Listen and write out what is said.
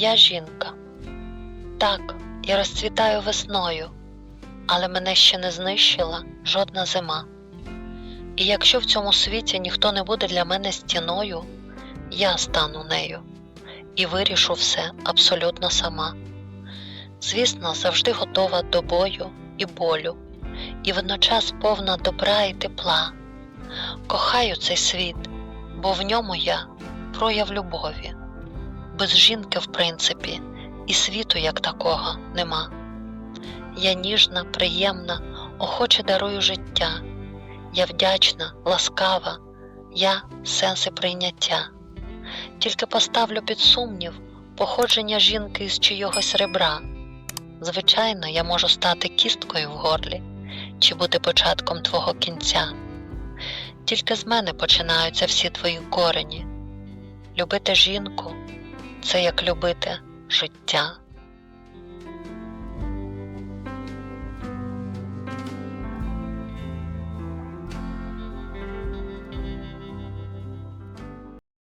Я жінка. Так, я розцвітаю весною, але мене ще не знищила жодна зима. І якщо в цьому світі ніхто не буде для мене стіною, я стану нею і вирішу все абсолютно сама. Звісно, завжди готова до бою і болю, і водночас повна добра і тепла. Кохаю цей світ, бо в ньому я прояв любові. Без жінки, в принципі, і світу як такого нема. Я ніжна, приємна, охоче дарую життя. Я вдячна, ласкава, я сенси прийняття. Тільки поставлю під сумнів походження жінки з чийогось ребра. Звичайно, я можу стати кісткою в горлі чи бути початком твого кінця. Тільки з мене починаються всі твої корені. Любити жінку це як любити життя.